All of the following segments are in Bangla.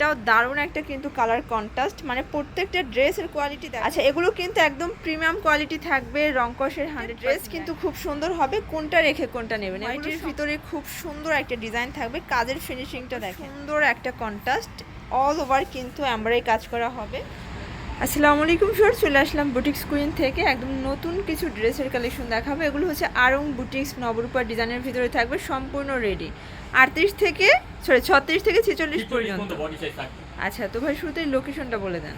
এটাও দারুণ একটা কিন্তু কালার কন্ট্রাস্ট মানে প্রত্যেকটা ড্রেসের কোয়ালিটি আচ্ছা এগুলো কিন্তু একদম প্রিমিয়াম কোয়ালিটি থাকবে রংকশের হান্ড্রেড ড্রেস কিন্তু খুব সুন্দর হবে। কোনটা রেখে কোনটা নেবেন? এটির ভিতরে খুব সুন্দর একটা ডিজাইন থাকবে। কাজের ফিনিশিংটা দেখেন। সুন্দর একটা কন্ট্রাস্ট অল ওভার কিন্তু অ্যাম্বারে কাজ করা হবে। আসসালামু আলাইকুম স্যার চলে আসলাম বুটিক্স কুইন থেকে। একদম নতুন কিছু ড্রেসের কালেকশন দেখাবো। এগুলো হচ্ছে আরং বুটিক্স নবরূপা ডিজাইনের ভিতরে থাকবে সম্পূর্ণ রেডি আটত্রিশ থেকে সরি ছত্রিশ থেকে ছেচল্লিশ পর্যন্ত। আচ্ছা তো ভাই শুরুতেই লোকেশনটা বলে দেন।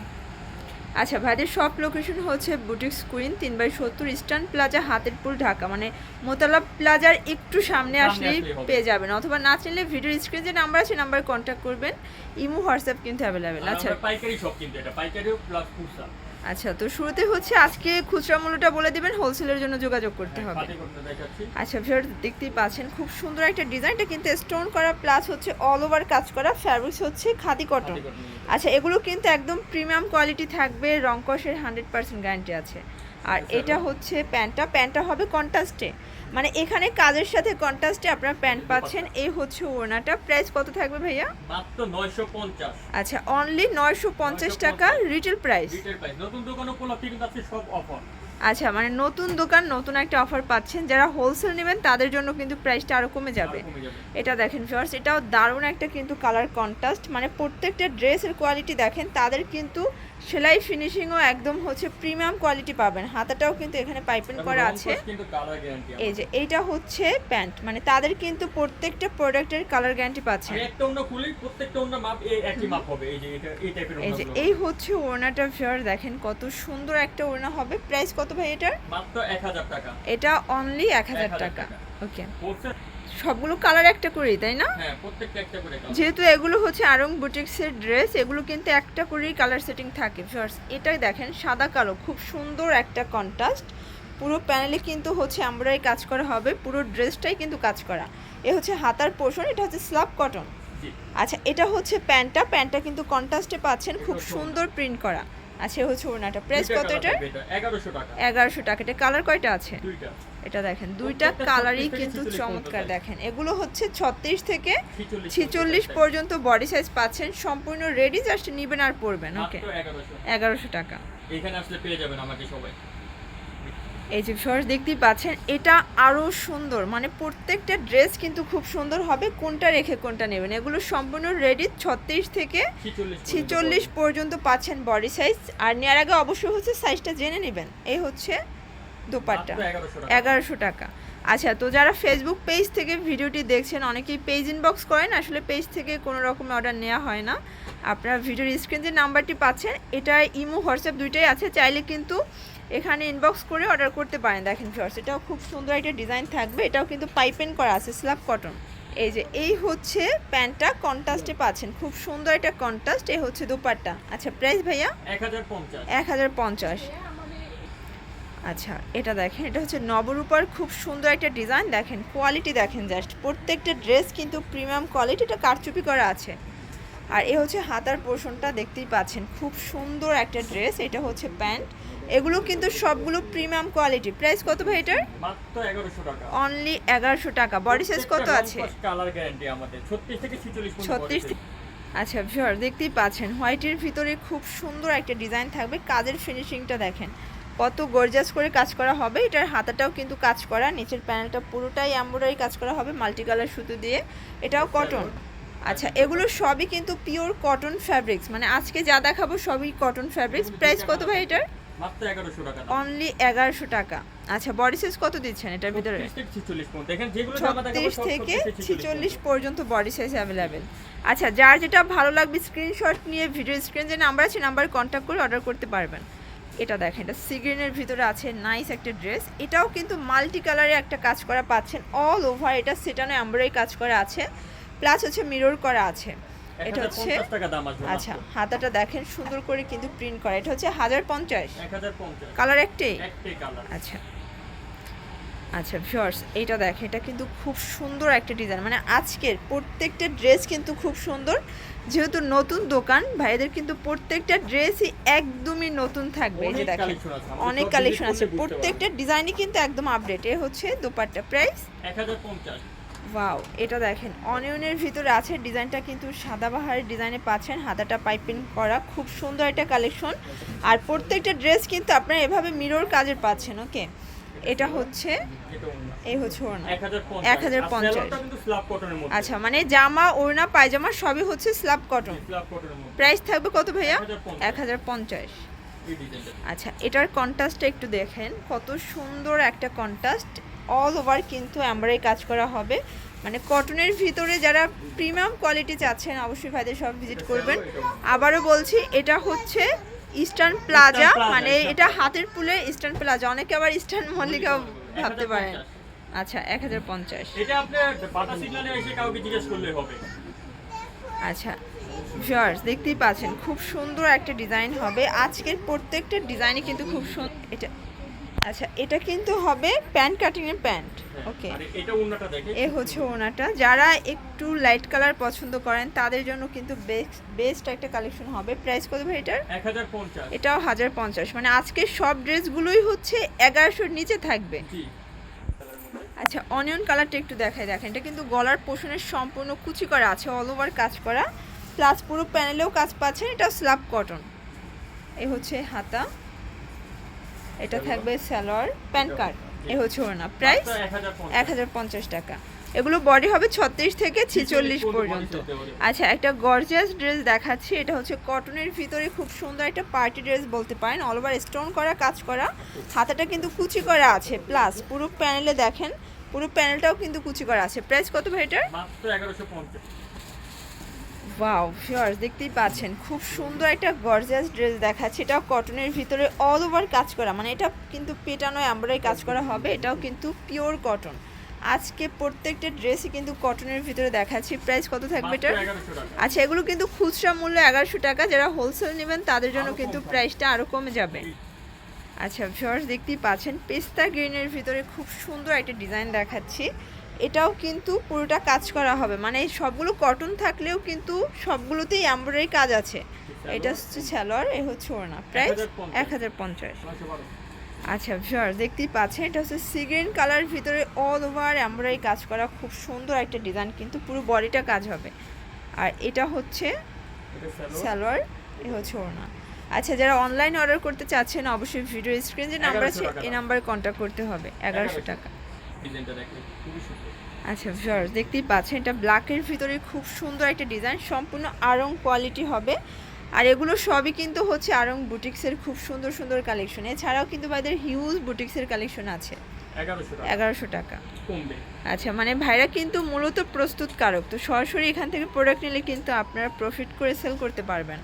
আচ্ছা ভাইদের সব লোকেশন হচ্ছে বুটিক স্কুইন তিন বাই সত্তর ইস্টার্ন প্লাজা হাতেরপুল ঢাকা। মানে মোতালা প্লাজার একটু সামনে আসলেই পেয়ে যাবেন। অথবা না চিনলে ভিডিওর স্ক্রিন যে নাম্বার আছে নাম্বারে কন্ট্যাক্ট করবেন। ইমো হোয়াটসঅ্যাপ কিন্তু অ্যাভেলেবেল আচ্ছা। পাইকারি শপ কিন্তু এটা পাইকারিও প্লাস আচ্ছা তো শুরুতে হচ্ছে আজকে খুচরা মূল্যটা বলে দিবেন হোলসেলের জন্য যোগাযোগ করতে হবে। করতে দেখাচ্ছি। আচ্ছা ভিউয়ার দেখতেই পাচ্ছেন খুব সুন্দর একটা ডিজাইনটা কিন্তু স্টোন করা প্লাস হচ্ছে অল ওভার কাজ করা ফ্যাব্রিক্স হচ্ছে খাদি কটন। আচ্ছা এগুলো কিন্তু একদম প্রিমিয়াম কোয়ালিটি থাকবে রংকশের হান্ড্রেড পার্সেন্ট গ্যারান্টি আছে। আর আচ্ছা, এটা হচ্ছে প্যান্টটা প্যান্টটা হবে কন্ট্রাস্টে। মানে এখানে কাজের সাথে কন্ট্রাস্টে আপনারা প্যান্ট পাচ্ছেন এই হচ্ছে ওড়নাটা। প্রাইস কত থাকবে ভাইয়া? মাত্র 950 আচ্ছা অনলি নয়শো পঞ্চাশ টাকা রিটেল প্রাইস রিটেল প্রাইস নতুন দোকান উপলক্ষে কিন্তু আছে সব অফার আচ্ছা মানে নতুন দোকান নতুন একটা অফার পাচ্ছেন। যারা হোলসেল নেবেন তাদের জন্য কিন্তু প্রাইসটা আরও কমে যাবে। কমে যাবে। এটা দেখেন ফিওর্স এটাও দারুণ একটা কিন্তু কালার কন্ট্রাস্ট মানে প্রত্যেকটা ড্রেসের কোয়ালিটি দেখেন তাদের কিন্তু সেলাই ফিনিশিংও একদম হচ্ছে প্রিমিয়াম কোয়ালিটি পাবেন। হাতাটাও কিন্তু এখানে পাইপিং করা আছে। এই যে এইটা হচ্ছে প্যান্ট মানে তাদের কিন্তু প্রত্যেকটা প্রোডাক্টের কালার গ্যারান্টি পাচ্ছেন আর একটা অন্য খুলি প্রত্যেকটা অন্য মাপ এই একই মাপ হবে। এই যে এটা এই টাইপের এই যে এই হচ্ছে ওড়নাটা ফিওর দেখেন কত সুন্দর একটা ওড়না হবে। প্রাইস কত ভাই এটার? মাত্র 1000 টাকা। এটা অনলি এক হাজার 1000 টাকা। ওকে সবগুলো কালার একটা করেই তাই না? হ্যাঁ যেহেতু এগুলো হচ্ছে আরং বুটিক্সের ড্রেস এগুলো কিন্তু একটা করেই কালার সেটিং থাকে। এটাই দেখেন সাদা কালো খুব সুন্দর একটা কন্ট্রাস্ট পুরো প্যানেলে কিন্তু হচ্ছে আমরাই কাজ করা হবে পুরো ড্রেসটাই কিন্তু কাজ করা। এ হচ্ছে হাতার পোর্শন এটা হচ্ছে স্লাব কটন আচ্ছা এটা হচ্ছে প্যান্টটা প্যান্টটা কিন্তু কন্ট্রাস্টে পাচ্ছেন খুব সুন্দর প্রিন্ট করা। এ হচ্ছে ওড়নাটা। প্রাইস কত এটা 1100 টাকা। এগারোশো টাকা। এটা কালার কয়টা আছে? দুইটা। এটা দেখেন দুইটা কালারই কিন্তু চমৎকার দেখেন। এগুলো হচ্ছে ছত্রিশ থেকে 46 ছিচল্লিশ পর্যন্ত বডি সাইজ পাচ্ছেন। সম্পূর্ণ রেডি জাস্ট নিবেন আর পরবেন ওকে 1100 এগারোশো টাকা। এখানে আসলে পেয়ে যাবেন আমাকে সবাই। এই যে সরস দেখতেই পাচ্ছেন এটা আরও সুন্দর। মানে প্রত্যেকটা ড্রেস কিন্তু খুব সুন্দর হবে কোনটা রেখে কোনটা নেবেন। এগুলো সম্পূর্ণ রেডি ছত্রিশ থেকে 46 ছিচল্লিশ পর্যন্ত পাচ্ছেন বডি সাইজ আর নেওয়ার আগে অবশ্যই হচ্ছে সাইজটা জেনে নেবেন। এই হচ্ছে দোপাট্টা। মাত্র 1100 টাকা। এগারোশো টাকা। আচ্ছা তো যারা ফেসবুক পেজ থেকে ভিডিওটি দেখছেন অনেকেই পেজ ইনবক্স করেন। আসলে পেজ থেকে কোনো রকম অর্ডার নেওয়া হয় না। আপনারা ভিডিওর স্ক্রিন যে নাম্বারটি পাচ্ছেন এটা ইমো হোয়াটসঅ্যাপ দুইটাই আছে। চাইলে কিন্তু এখানে ইনবক্স করে অর্ডার করতে পারেন। দেখেন ফিওর্স এটাও খুব সুন্দর একটা ডিজাইন থাকবে। এটাও কিন্তু পাইপেন করা আছে স্ল্যাব কটন এই যে এই হচ্ছে প্যান্টটা কন্ট্রাস্টে পাচ্ছেন। খুব সুন্দর একটা কন্ট্রাস্ট এই হচ্ছে দুপাট্টা। আচ্ছা প্রাইস ভাইয়া? 1050 এক হাজার পঞ্চাশ। আচ্ছা এটা দেখেন এটা হচ্ছে নবরূপার খুব সুন্দর একটা ডিজাইন দেখেন কোয়ালিটি দেখেন জাস্ট প্রত্যেকটা ড্রেস কিন্তু প্রিমিয়াম কোয়ালিটি এটা কারচুপি করা আছে। আর এ হচ্ছে হাতার পোর্শনটা দেখতেই পাচ্ছেন। খুব সুন্দর একটা ড্রেস এটা হচ্ছে প্যান্ট। এগুলো কিন্তু সবগুলো প্রিমিয়াম কোয়ালিটি। প্রাইস কত ভাই এটার? মাত্র 1100 টাকা। অনলি এগারোশো টাকা। বডি সাইজ কত আছে? কালার গ্যারান্টি আমাদের। 36 থেকে 46 পর্যন্ত ছত্রিশ body size। আচ্ছা ভিউয়ার দেখতেই পাচ্ছেন। হোয়াইটের ভিতরে খুব সুন্দর একটা ডিজাইন থাকবে। কাজের ফিনিশিংটা দেখেন। কত গর্জাস করে কাজ করা হবে। এটার হাতাটাও কিন্তু কাজ করা। নিচের প্যানেলটা পুরোটাই এমব্রয়ডারি কাজ করা হবে মাল্টি কালার সুতো দিয়ে। এটাও কটন আচ্ছা এগুলো সবই কিন্তু পিওর কটন ফ্যাব্রিক্স মানে আজকে যা দেখাবো সবই কটন ফ্যাব্রিক্স প্রাইস কত ভাই এটার? মাত্র 1100 টাকা অনলি এগারোশো টাকা। আচ্ছা বডি সাইজ কত দিচ্ছেন এটার ভিতরে? 36 থেকে 46 পর্যন্ত। দেখেন যেগুলো জামা দেখাবো ছত্রিশ থেকে 36 থেকে 46 ছিচল্লিশ পর্যন্ত। বডি সাইজ অ্যাভেলেবেল আচ্ছা যার যেটা ভালো লাগবে স্ক্রিনশট নিয়ে ভিডিও স্ক্রিন যে নাম্বার আছে নাম্বার কন্ট্যাক্ট করে অর্ডার করতে পারবেন। এটা দেখেন এটা সিগ্রিনের ভিতরে আছে নাইস একটা ড্রেস এটাও কিন্তু মাল্টি কালারে একটা কাজ করা পাচ্ছেন। অল ওভার এটা সেটানো এমব্রয়ডারি কাজ করা আছে। প্লাস হচ্ছে মিরর করা আছে। এটা হচ্ছে 1050 টাকা দাম আসবে আচ্ছা হাতাটা দেখেন সুন্দর করে কিন্তু প্রিন্ট করা। এটা হচ্ছে হাজার পঞ্চাশ। 1050 কালার একটাই? আচ্ছা। আচ্ছা ভিউয়ার্স এটা দেখেন এটা কিন্তু খুব সুন্দর একটা ডিজাইন মানে আজকের প্রত্যেকটা ড্রেস কিন্তু খুব সুন্দর। যেহেতু নতুন দোকান ভাইদের কিন্তু প্রত্যেকটা ড্রেসই একদমই নতুন থাকবে। এই যে দেখেন অনেক কালেকশন আছে। প্রত্যেকটা ডিজাইনই কিন্তু একদম আপডেট এ হচ্ছে দোপাট্টা প্রাইস 1050 ওয়াও এটা দেখেন অনিয়নের ভিতরে আছে ডিজাইনটা কিন্তু সাদাবাহারের ডিজাইনে পাচ্ছেন হাতাটা পাইপিং করা খুব সুন্দর একটা কালেকশন। আর প্রত্যেকটা ড্রেস কিন্তু আপনারা এভাবে মিরর কাজের পাচ্ছেন ওকে? এটা হচ্ছে এই হচ্ছে ওড়না। 1050 1050 আর কিন্তু স্ল্যাব কটনের মধ্যে। আচ্ছা মানে জামা ওড়না পায়জামা সবই হচ্ছে স্ল্যাব কটন প্রাইস থাকবে কত ভাইয়া? এক হাজার পঞ্চাশ। আচ্ছা এটার কন্ট্রাস্টটা একটু দেখেন কত সুন্দর একটা কন্ট্রাস্ট অল ওভার কিন্তু আমরাই কাজ করা হবে। মানে কটনের ভিতরে যারা প্রিমিয়াম কোয়ালিটি চাচ্ছেন অবশ্যই ভাইদের সব ভিজিট করবেন। আবারও বলছি এটা হচ্ছে ইস্টার্ন প্লাজা মানে এটা হাতের পুলে ইস্টার্ন প্লাজা অনেকে আবার ইস্টার্ন মল্লিকা ভাবতে পারেন। আচ্ছা এক হাজার পঞ্চাশ। এটা আপনার বাটা এসে কাউকে জিজ্ঞেস করলে হবে। আচ্ছা ভিউয়ার্স দেখতেই পাচ্ছেন খুব সুন্দর একটা ডিজাইন হবে। আজকের প্রত্যেকটা ডিজাইনই কিন্তু খুব সুন্দর এটা আচ্ছা এটা কিন্তু হবে প্যান্ট কাটিং এর প্যান্ট। ওকে এটা ওড়নাটা দেখে এ হচ্ছে ওনাটা যারা একটু লাইট কালার পছন্দ করেন তাদের জন্য কিন্তু বেস্ট একটা কালেকশন হবে। প্রাইস কত ভাই এটার? 1050 এটাও হাজার পঞ্চাশ। মানে আজকের সব ড্রেসগুলোই হচ্ছে এগারোশোর নিচে থাকবে। জি। আচ্ছা অনিয়ন কালারটা একটু দেখাই দেখেন। এটা কিন্তু গলার পোষণের সম্পূর্ণ কুচি করা আছে অল ওভার কাজ করা। প্লাস পুরো প্যানেলেও কাজ পাচ্ছেন এটা স্ল্যাব কটন এই হচ্ছে হাতা। এটা থাকবে স্যালোয়ার প্যান কার্ড এ হচ্ছে ওনা প্রাইস এক হাজার পঞ্চাশ। টাকা। এগুলো বডি হবে ছত্রিশ থেকে ছেচল্লিশ পর্যন্ত। আচ্ছা একটা গর্জিয়াস ড্রেস দেখাচ্ছি। এটা হচ্ছে কটনের ভিতরে খুব সুন্দর একটা পার্টি ড্রেস বলতে পারেন। অল ওভার স্টোন করা কাজ করা। হাতাটা কিন্তু কুচি করা আছে। প্লাস পুরো প্যানেলে দেখেন পুরো প্যানেলটাও কিন্তু কুচি করা আছে। প্রাইস কত ভাই এটার? মাত্র 1150 ওয়াও ফিওর্স দেখতেই পাচ্ছেন, খুব সুন্দর একটা গর্জিয়াস ড্রেস দেখাচ্ছে। এটাও কটনের ভিতরে অল ওভার কাজ করা। মানে এটা কিন্তু পেটানো আমরাই কাজ করা হবে, এটাও কিন্তু পিওর কটন আজকে প্রত্যেকটা ড্রেসই কিন্তু কটনের ভিতরে দেখাচ্ছি। প্রাইস কত থাকবে এটার? আচ্ছা এগুলো কিন্তু খুচরা মূল্য এগারোশো টাকা। যারা হোলসেল নেবেন, তাদের জন্য কিন্তু প্রাইসটা আরও কমে যাবে। আচ্ছা ভিউয়ার্স দেখতেই পাচ্ছেন, পেস্তা গ্রিনের ভিতরে খুব সুন্দর একটা ডিজাইন দেখাচ্ছি। এটাও কিন্তু পুরোটা কাজ করা হবে। মানে সবগুলো কটন থাকলেও কিন্তু সবগুলোতেই এমব্রয়ডারি কাজ আছে। এটা হচ্ছে সালোয়ার এ হচ্ছে ওড়না। প্রাইস এক হাজার পঞ্চাশ। আচ্ছা ভিউয়ার্স দেখতেই পাচ্ছেন এটা হচ্ছে সিগ্রিন কালার ভিতরে অল ওভার এমব্রয়ডারি কাজ করা। খুব সুন্দর একটা ডিজাইন কিন্তু পুরো বডিটা কাজ হবে। আর এটা হচ্ছে সালোয়ার। এ হচ্ছে ওড়না। আচ্ছা যারা অনলাইন অর্ডার করতে চাচ্ছেন অবশ্যই ভিডিও স্ক্রিন যে নাম্বার আছে 1100 এই নাম্বারে কন্ট্যাক্ট করতে হবে এগারোশো। টাকা। ডিজাইনটা দেখেন খুবই সুন্দর। আচ্ছা ভিউয়ার্স দেখতেই পাচ্ছেন এটা ব্ল্যাকের ভিতরে খুব সুন্দর একটা ডিজাইন সম্পূর্ণ আরং কোয়ালিটি হবে। আর এগুলো সবই কিন্তু হচ্ছে আরং বুটিক্সের খুব সুন্দর সুন্দর কালেকশন এছাড়াও কিন্তু ভাইদের হিউজ বুটিক্সের কালেকশন আছে। 1100 টাকা। এগারোশো টাকা। কমবে। আচ্ছা মানে ভাইরা কিন্তু মূলত প্রস্তুতকারক। তো সরাসরি এখান থেকে প্রোডাক্ট নিলে কিন্তু আপনারা প্রফিট করে সেল করতে পারবেন।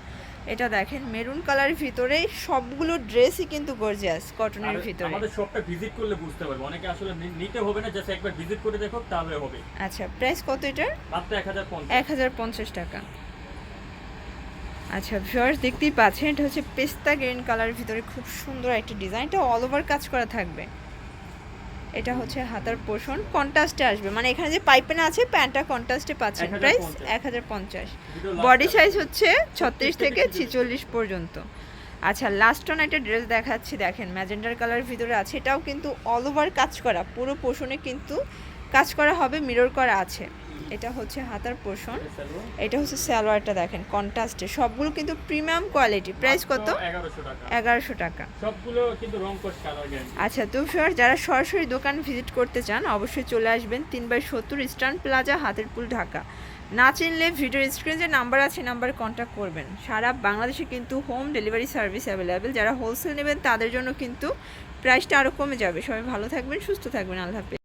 এটা দেখেন মেরুন কালার ভিতরে সবগুলো ড্রেসই কিন্তু গর্জিয়াস কটনের ভিতরে। আমাদের শপটা ভিজিট করলে বুঝতে পারবে। অনেকে আসলে নিতে হবে না জাস্ট একবার ভিজিট করে দেখো তাহলে হবে। আচ্ছা প্রাইস কত এটার? মাত্র 1050 এক হাজার পঞ্চাশ টাকা। আচ্ছা ভিউয়ার্স দেখতেই পাচ্ছেন এটা হচ্ছে পেস্তা গ্রিন কালার ভিতরে খুব সুন্দর একটা ডিজাইন এটা অল ওভার কাজ করা থাকবে। এটা হচ্ছে হাতার পোষণ। কন্ট্রাস্টে আসবে। মানে এখানে যে পাইপেন আছে প্যান্টটা কন্ট্রাস্টে পাচ্ছেন। 1050 প্রাইস এক হাজার পঞ্চাশ। বডি সাইজ হচ্ছে ছত্রিশ থেকে 36 ছিচল্লিশ। পর্যন্ত। আচ্ছা লাস্ট অন একটা ড্রেস দেখাচ্ছি দেখেন। ম্যাজেন্ডার কালার ভিতরে আছে। এটাও কিন্তু অল ওভার কাজ করা। পুরো পোষণে কিন্তু কাজ করা হবে মিরর করা আছে। এটা হচ্ছে হাতার পোষণ। এটা হচ্ছে সালোয়ারটা দেখেন কন্ট্রাস্টে সবগুলো কিন্তু প্রিমিয়াম কোয়ালিটি প্রাইস কত? মাত্র 1100 টাকা। এগারোশো টাকা। সবগুলো কিন্তু আচ্ছা তো স্যার যারা সরাসরি দোকান ভিজিট করতে চান অবশ্যই চলে আসবেন তিন বাই সত্তর ইস্টার্ন প্লাজা হাতেরপুল ঢাকা। না চিনলে ভিডিও স্ক্রিনে যে নাম্বার আছে নাম্বারে কন্ট্যাক্ট করবেন। সারা বাংলাদেশে কিন্তু হোম ডেলিভারি সার্ভিস অ্যাভেলেবেল যারা হোলসেল নেবেন তাদের জন্য কিন্তু প্রাইসটা আরও কমে যাবে। সবাই ভালো থাকবেন সুস্থ থাকবেন। আল্লাহ হাফেজ।